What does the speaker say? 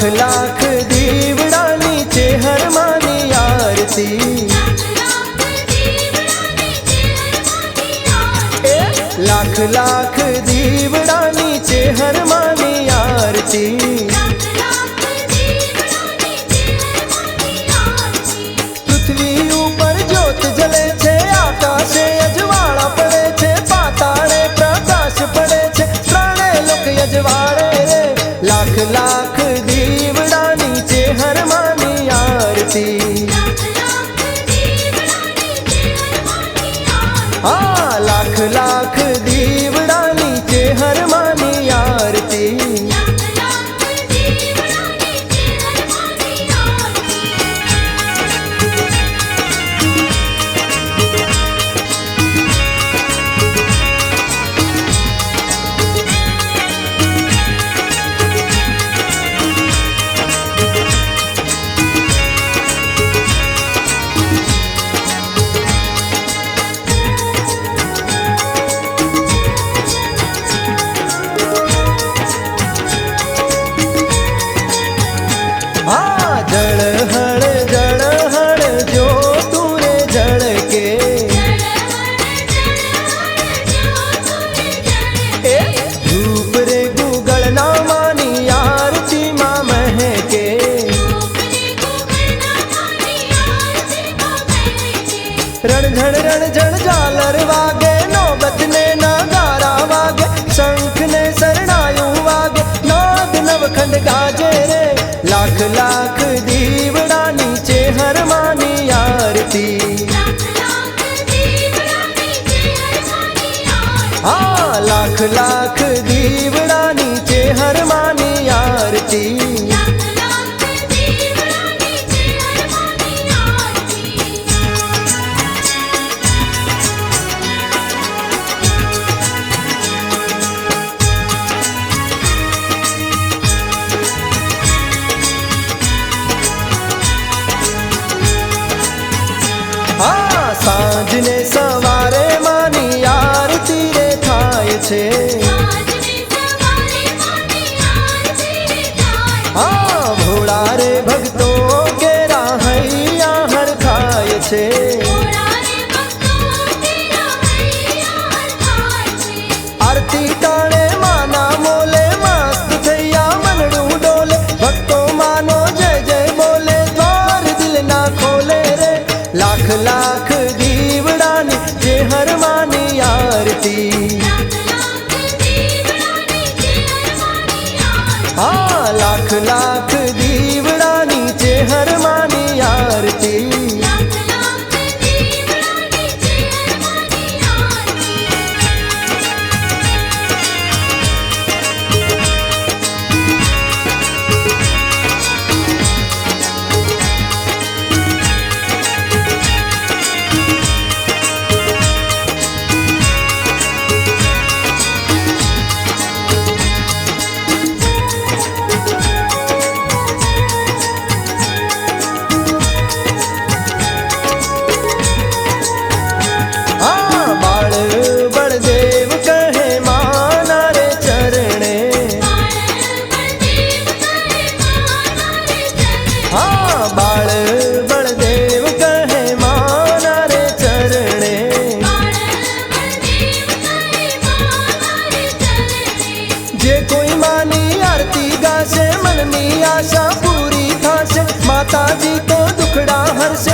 લાખ લાખ દીવડાની છે હરમાની આરતી. લાખ લાખ દીવડાની છે હરમાની આરતી. हाँ लाख लाख र वागे नौबत ने नागारा वागे शंख ने शरणायु वागे नाग नवखंड गाजे रे। लाख लाख दीवड़ा नीचे दीवी आरती। हाँ लाख लाख दीवड़ा नीचे हर સાંજને સવારે માની આરતી રે થાય છે. હા ભોળા રે ભક્તો લાખ દીવડાની જે હરમાની આરતી હા લાખ લાખ દીવડાની જે હરમાની આરતી माता जी को दुखड़ा हर्ष